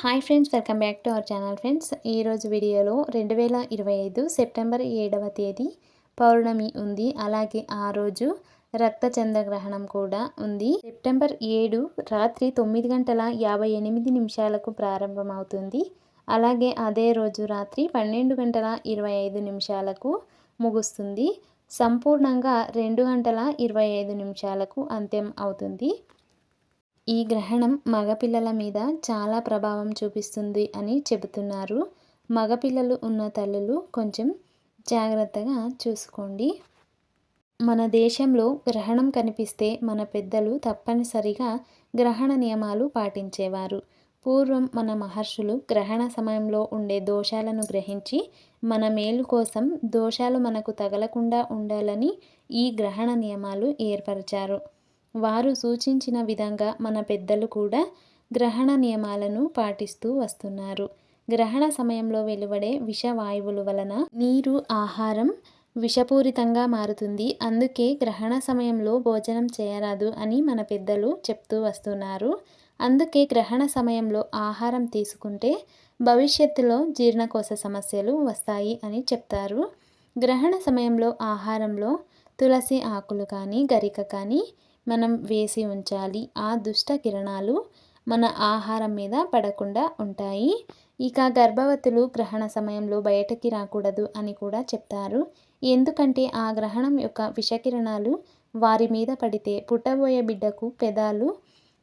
Hi friends welcome back to our channel friends. ఈరోజు వీడియోలో రెండు వేల ఇరవై ఐదు సెప్టెంబర్ ఏడవ తేదీ పౌర్ణమి ఉంది. అలాగే ఆ రోజు రక్త చంద్రగ్రహణం కూడా ఉంది. సెప్టెంబర్ ఏడు రాత్రి తొమ్మిది గంటల యాభై ఎనిమిది నిమిషాలకు ప్రారంభమవుతుంది. అలాగే అదే రోజు రాత్రి పన్నెండు గంటల ఇరవై ఐదు నిమిషాలకు ముగుస్తుంది. సంపూర్ణంగా రెండు గంటల ఇరవై ఐదు నిమిషాలకు అంత్యం అవుతుంది. ఈ గ్రహణం మగపిల్లల మీద చాలా ప్రభావం చూపిస్తుంది అని చెబుతున్నారు. మగపిల్లలు ఉన్న తల్లులు కొంచెం జాగ్రత్తగా చూసుకోండి. మన దేశంలో గ్రహణం కనిపిస్తే మన పెద్దలు తప్పనిసరిగా గ్రహణ నియమాలు పాటించేవారు. పూర్వం మన మహర్షులు గ్రహణ సమయంలో ఉండే దోషాలను గ్రహించి మన మేలు కోసం దోషాలు మనకు తగలకుండా ఉండాలని ఈ గ్రహణ నియమాలు ఏర్పరిచారు. వారు సూచించిన విధంగా మన పెద్దలు కూడా గ్రహణ నియమాలను పాటిస్తూ వస్తున్నారు. గ్రహణ సమయంలో వెలువడే విషవాయువుల వలన నీరు ఆహారం విషపూరితంగా మారుతుంది. అందుకే గ్రహణ సమయంలో భోజనం చేయరాదు అని మన పెద్దలు చెప్తూ వస్తున్నారు. అందుకే గ్రహణ సమయంలో ఆహారం తీసుకుంటే భవిష్యత్తులో జీర్ణకోశ సమస్యలు వస్తాయి అని చెప్తారు. గ్రహణ సమయంలో ఆహారంలో తులసి ఆకులు కానీ గరిక కానీ మనం వేసి ఉంచాలి. ఆ దుష్ట కిరణాలు మన ఆహారం మీద పడకుండా ఉంటాయి. ఇక గర్భవతులు గ్రహణ సమయంలో బయటకి రాకూడదు అని కూడా చెప్తారు. ఎందుకంటే ఆ గ్రహణం యొక్క విషకిరణాలు వారి మీద పడితే పుట్టబోయే బిడ్డకు పెదాలు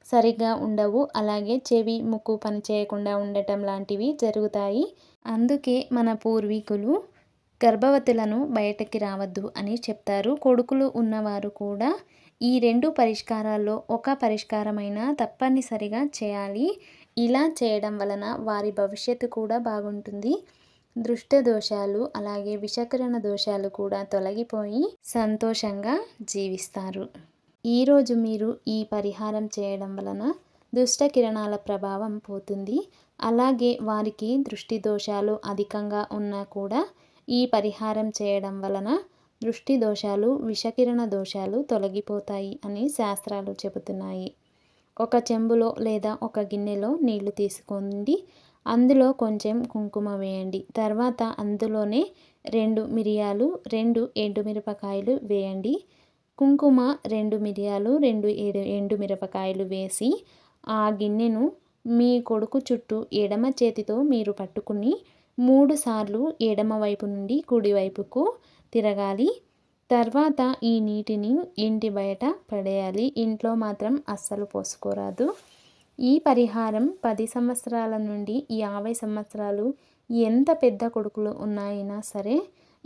సరిగ్గా ఉండవు. అలాగే చెవి ముక్కు పనిచేయకుండా ఉండటం లాంటివి జరుగుతాయి. అందుకే మన పూర్వీకులు గర్భవతులను బయటకి రావద్దు అని చెప్తారు. కొడుకులు ఉన్నవారు కూడా ఈ రెండు పరిష్కారాల్లో ఒక పరిష్కారమైనా తప్పనిసరిగా చేయాలి. ఇలా చేయడం వలన వారి భవిష్యత్తు కూడా బాగుంటుంది. దృష్ట దోషాలు అలాగే విషకరణ దోషాలు కూడా తొలగిపోయి సంతోషంగా జీవిస్తారు. ఈరోజు మీరు ఈ పరిహారం చేయడం వలన దుష్ట కిరణాల ప్రభావం పోతుంది. అలాగే వారికి దృష్టి దోషాలు అధికంగా ఉన్నా కూడా ఈ పరిహారం చేయడం వలన దృష్టి దోషాలు విషకిరణ దోషాలు తొలగిపోతాయి అని శాస్త్రాలు చెబుతున్నాయి. ఒక చెంబులో లేదా ఒక గిన్నెలో నీళ్ళు తీసుకోండి. అందులో కొంచెం కుంకుమ వేయండి. తర్వాత అందులోనే రెండు మిరియాలు రెండు ఎండుమిరపకాయలు వేయండి. కుంకుమ రెండు మిరియాలు రెండు ఏడు ఎండుమిరపకాయలు వేసి ఆ గిన్నెను మీ కొడుకు చుట్టూ ఎడమ చేతితో మీరు పట్టుకుని మూడు సార్లు ఎడమ వైపు నుండి కుడివైపుకు తిరగాలి. తర్వాత ఈ నీటిని ఇంటి బయట పడేయాలి. ఇంట్లో మాత్రం అస్సలు పోసుకోరాదు. ఈ పరిహారం పది సంవత్సరాల నుండి యాభై సంవత్సరాలు ఎంత పెద్ద కొడుకులు ఉన్నాయినా సరే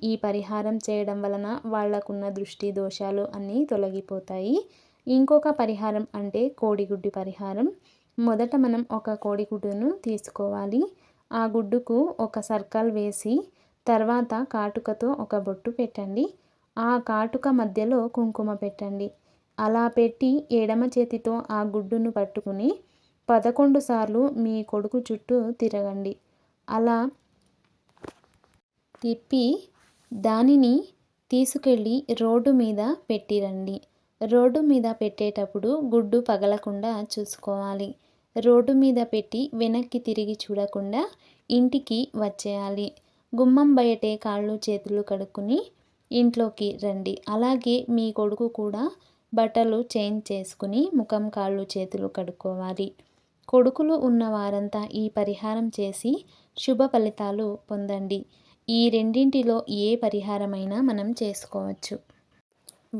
ఈ పరిహారం చేయడం వలన వాళ్ళకున్న దృష్టి దోషాలు అన్నీ తొలగిపోతాయి. ఇంకొక పరిహారం అంటే కోడిగుడ్డు పరిహారం. మొదట మనం ఒక కోడిగుడ్డును తీసుకోవాలి. ఆ గుడ్డుకు ఒక సర్కల్ వేసి తర్వాత కాటుకతో ఒక బొట్టు పెట్టండి. ఆ కాటుక మధ్యలో కుంకుమ పెట్టండి. అలా పెట్టి ఎడమ చేతితో ఆ గుడ్డును పట్టుకుని పదకొండు సార్లు మీ కొడుకు చుట్టూ తిరగండి. అలా తిప్పి దానిని తీసుకెళ్ళి రోడ్డు మీద పెట్టిరండి. రోడ్డు మీద పెట్టేటప్పుడు గుడ్డు పగలకుండా చూసుకోవాలి. రోడ్డు మీద పెట్టి వెనక్కి తిరిగి చూడకుండా ఇంటికి వచ్చేయాలి. గుమ్మం బయటే కాళ్ళు చేతులు కడుక్కుని ఇంట్లోకి రండి. అలాగే మీ కొడుకు కూడా బట్టలు చేంజ్ చేసుకుని ముఖం కాళ్ళు చేతులు కడుక్కోవాలి. కొడుకులు ఉన్న వారంతా ఈ పరిహారం చేసి శుభ ఫలితాలు పొందండి. ఈ రెండింటిలో ఏ పరిహారమైనా మనం చేసుకోవచ్చు.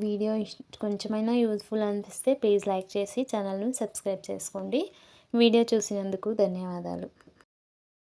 వీడియో కొంచెమైనా యూజ్ఫుల్ అనిపిస్తే ప్లీజ్ లైక్ చేసి ఛానల్ను సబ్స్క్రైబ్ చేసుకోండి. వీడియో చూసినందుకు ధన్యవాదాలు.